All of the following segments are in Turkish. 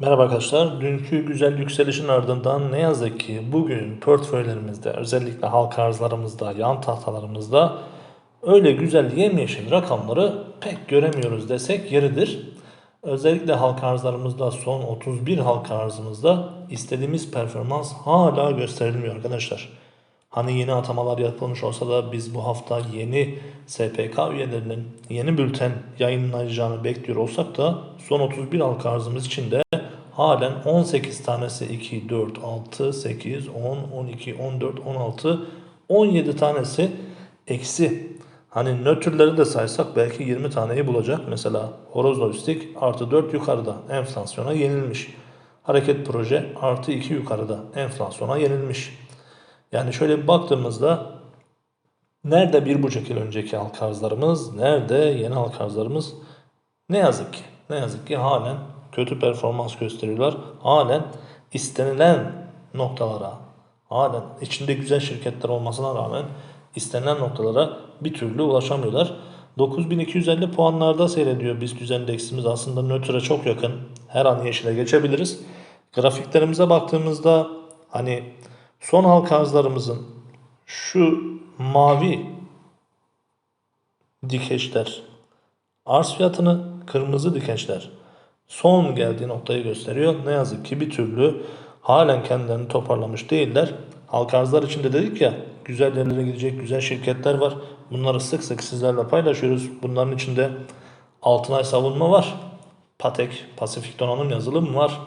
Merhaba arkadaşlar. Dünkü güzel yükselişin ardından ne yazık ki bugün portföylerimizde özellikle halka arzlarımızda, yan tahtalarımızda öyle güzel yemyeşil rakamları pek göremiyoruz desek yeridir. Özellikle halka arzlarımızda son 31 halka arzımızda istediğimiz performans hala gösterilmiyor arkadaşlar. Hani yeni atamalar yapılmış olsa da biz bu hafta yeni SPK üyelerinin yeni bülten yayınlayacağını bekliyor olsak da son 31 halka arzımız için de halen 18 tanesi 2, 4, 6, 8, 10, 12, 14, 16, 17 tanesi eksi. Hani nötrleri de saysak belki 20 taneyi bulacak. Mesela horoz lojistik artı 4 yukarıda enflasyona yenilmiş. Hareket proje artı 2 yukarıda enflasyona yenilmiş. Yani şöyle bir baktığımızda nerede bir buçuk yıl önceki halka arzlarımız, nerede yeni halka arzlarımız ne yazık ki, ne yazık ki halen kötü performans gösteriyorlar. Halen istenilen noktalara, halen içinde güzel şirketler olmasına rağmen istenilen noktalara bir türlü ulaşamıyorlar. 9250 puanlarda seyrediyor BIST endeksimiz aslında nötre çok yakın. Her an yeşile geçebiliriz. Grafiklerimize baktığımızda hani son halka arzlarımızın şu mavi dikeçler arz fiyatını kırmızı dikeçler son geldiği noktayı gösteriyor. Ne yazık ki bir türlü halen kendilerini toparlamış değiller. Halka arzlar içinde dedik ya güzel yerlere gidecek güzel şirketler var. Bunları sık sık sizlerle paylaşıyoruz. Bunların içinde Altınay Savunma var. Patek, Pasifik Donanım Yazılım var.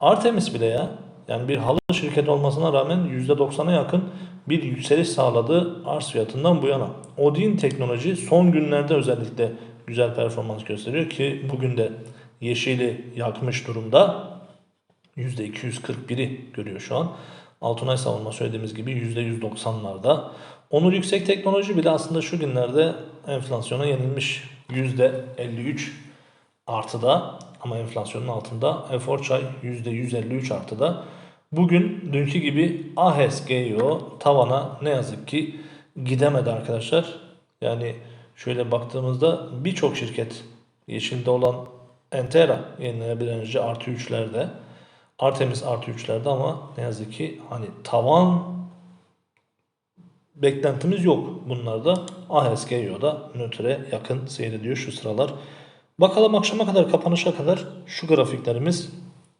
Artemis bile ya. Yani bir halı şirketi olmasına rağmen %90'a yakın bir yükseliş sağladı arz fiyatından bu yana. Odin Teknoloji son günlerde özellikle güzel performans gösteriyor ki bugün de yeşili yakmış durumda. %241'i görüyor şu an. Altunay savunma söylediğimiz gibi %190'larda. Onur Yüksek Teknoloji bile aslında şu günlerde enflasyona yenilmiş. %53 artıda ama enflasyonun altında. Efor Çay %153 artıda. Bugün dünkü gibi AHES GEO tavana ne yazık ki gidemedi arkadaşlar. Yani şöyle baktığımızda birçok şirket yeşilde olan Entera yenilenebilir enerji artı 3'lerde. Artemis artı 3'lerde ama ne yazık ki hani tavan beklentimiz yok bunlarda. AHES GEO'da nötre yakın seyrediyor şu sıralar. Bakalım akşama kadar kapanışa kadar şu grafiklerimiz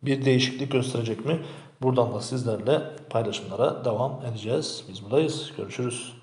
bir değişiklik gösterecek mi? Buradan da sizlerle paylaşımlara devam edeceğiz. Biz buradayız. Görüşürüz.